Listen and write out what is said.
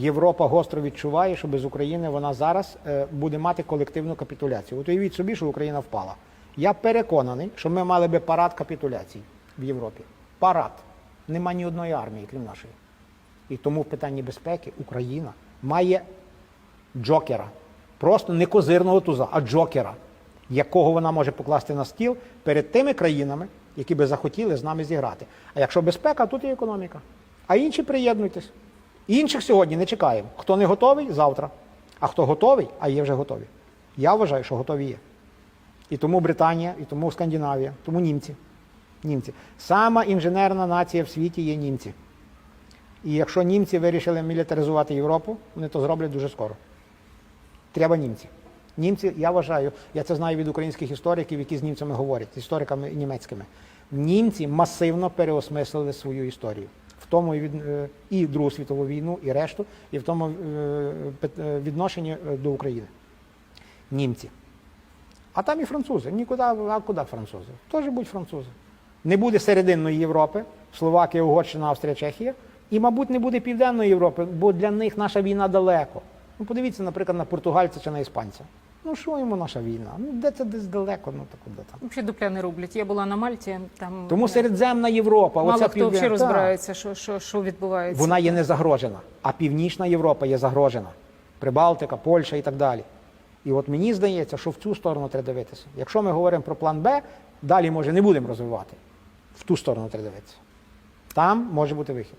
Європа гостро відчуває, що без України вона зараз е, буде мати колективну капітуляцію. От уявіть собі, що Україна впала. Я переконаний, що ми мали би парад капітуляцій в Європі. Парад. Нема ні одної армії, крім нашої. І тому в питанні безпеки Україна має джокера. Просто не козирного туза, а джокера, якого вона може покласти на стіл перед тими країнами, які би захотіли з нами зіграти. А якщо безпека, тут і економіка. А інші приєднуйтесь. Інших сьогодні не чекаємо. Хто не готовий завтра. А хто готовий, а є вже готові. Я вважаю, що готові є. І тому Британія, і тому Скандинавія, тому німці. Німці. Сама інженерна нація в світі є німці. І якщо німці вирішили мілітаризувати Європу, вони то зроблять дуже скоро. Треба німці. Німці, я вважаю, я це знаю від українських істориків, які з німцями говорять, істориками німецькими. Німці масивно переосмислили свою історію. Тому і, від, е, і Другу світову війну, і решту, і в тому е, е, відношенні до України. Німці. А там і французи. Нікуди, а куди французи? Теж будуть французи. Не буде серединної Європи, Словакія, Угорщина, Австрія, Чехія. І, мабуть, не буде Південної Європи, бо для них наша війна далеко. Ну, подивіться, наприклад, на португальця чи на іспанця. Ну, що йому наша війна? Ну, де це десь далеко, ну так куди там. Взагалі дупля не рублять. Я була на Мальті, там Тому е, Середземна Європа, мало оця хто взагалі південна- розбирається, що, що, що відбувається. Вона є не загрожена, а Північна Європа є загрожена. Прибалтика, Польща і так далі. І от мені здається, що в цю сторону треба дивитися. Якщо ми говоримо про план Б, далі може не будемо розвивати. В ту сторону треба дивитися. Там може бути вихід.